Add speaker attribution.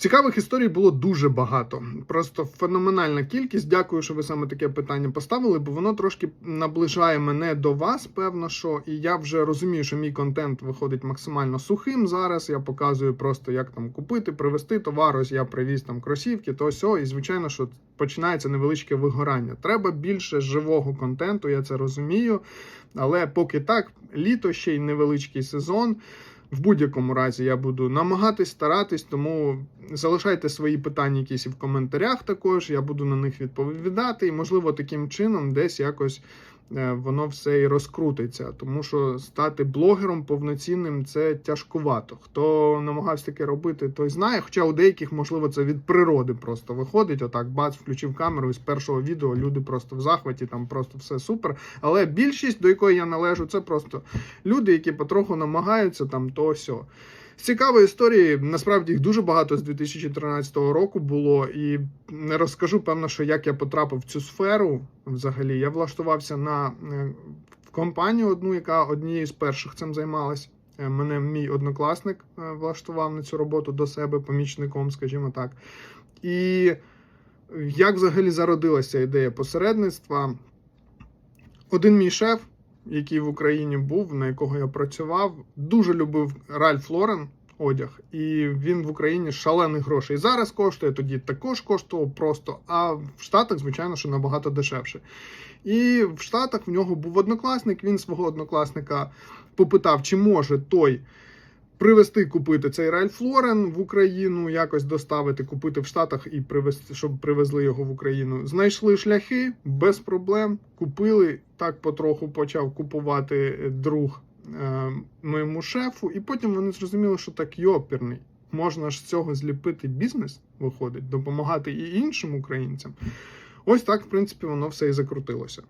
Speaker 1: Цікавих історій було дуже багато. Просто феноменальна кількість. Дякую, що ви саме таке питання поставили, бо воно трошки наближає мене до вас, певно, що і я вже розумію, що мій контент виходить максимально сухим. Зараз я показую просто, як там купити, привезти товар. Ось я привіз там кросівки, то сьо, і звичайно, що починається невеличке вигорання. Треба більше живого контенту, я це розумію. Але поки так, літо ще й невеличкий сезон. В будь-якому разі я буду намагатись старатись, тому залишайте свої питання якісь і в коментарях також. Я буду на них відповідати, і можливо таким чином десь якось воно все і розкрутиться. Тому що стати блогером повноцінним це тяжкувато. Хто намагався таке робити, той знає. Хоча у деяких, можливо, це від природи просто виходить. Отак, бац, включив камеру і з першого відео люди просто в захваті, там просто все супер. Але більшість, до якої я належу, це просто люди, які потроху намагаються там то сьо. З цікавої історії, насправді їх дуже багато з 2013 року було, і не розкажу, певно, що як я потрапив в цю сферу взагалі. Я влаштувався на е, компанію одну, яка однією з перших цим займалась. Е, Мене мій однокласник е, влаштував на цю роботу до себе помічником, скажімо так. І як взагалі зародилася ідея посередництва? Один мій шеф, який в Україні був, на якого я працював, дуже любив Ральф Лорен одяг, і він в Україні шалених грошей зараз коштує, тоді також коштував просто. А в Штатах, звичайно, що набагато дешевше. І в Штатах в нього був однокласник. Він свого однокласника попитав, чи може той. Привезти купити цей Ральф Лорен в Україну, якось доставити, купити в Штатах і привезти, щоб привезли його в Україну. Знайшли шляхи без проблем. Купили так потроху почав купувати друг е, моєму шефу, і потім вони зрозуміли, що так йоперний. Можна ж з цього зліпити бізнес, виходить, допомагати і іншим українцям. Ось так, в принципі, воно все і закрутилося.